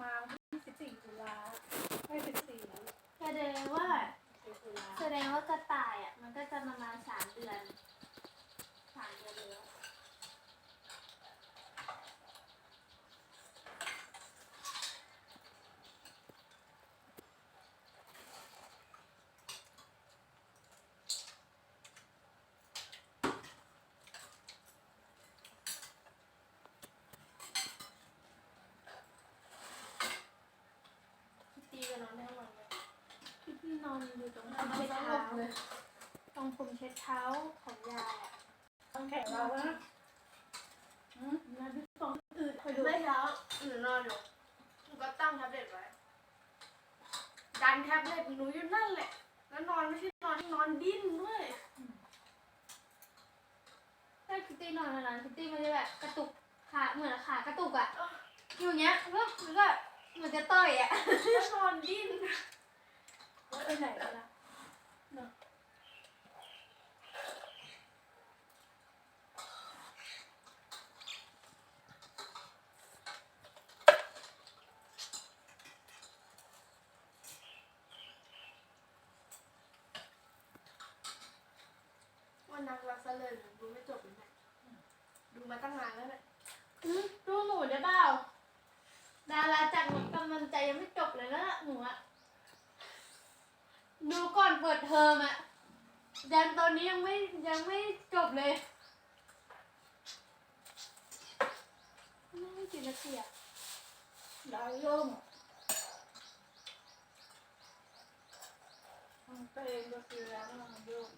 มาวันที่สิบสี่ตุลาไม่สิบสี่แสดงว่า ตุลาแสดงว่ากระต่ายอะ มันก็จะประมาณสามเดือนสามเดือนแล้ว ตีกันนอนทั้งวันเลย ที่พี่ นอนอยู่ตรงนพรอมเช็ดเท้าเลยตรงพรมเช็ดเท้าของยายอะต้องแข่งเราวนะอืมนายพี่ฟองอืดคอยดูเมื่อเช้าหนูนอนอยู่หนูก็ตั้งแท็บเล็ตไว้ ดันแท็บเล็ตหนูอยู่นั่นแหละ แล้วนอนไม่ใช่นอนนอนดิ้นด้วยถ้าคิตตี้นอนนานๆคิตตี้มันจะแบบกระตุกขาเหมือนขากระตุกอะอยู่อย่างเงี้ยแล้วมันก็เหมือนจะต่อยอะแล้วนอนดิ้น ไปไหนแล้วล่ะเนอะวันนักรักซะเลยดูไม่จบเลยเนี่ยดูมาตั้งนานแล้วเนี่ย ดูก่อนเปิดเทอมอะยันตอนนี้ยังไม่ยังไม่จบเลยไม่กี่นาทีอะดาวย่มมันเป็นก็คือแล้วมันย่ง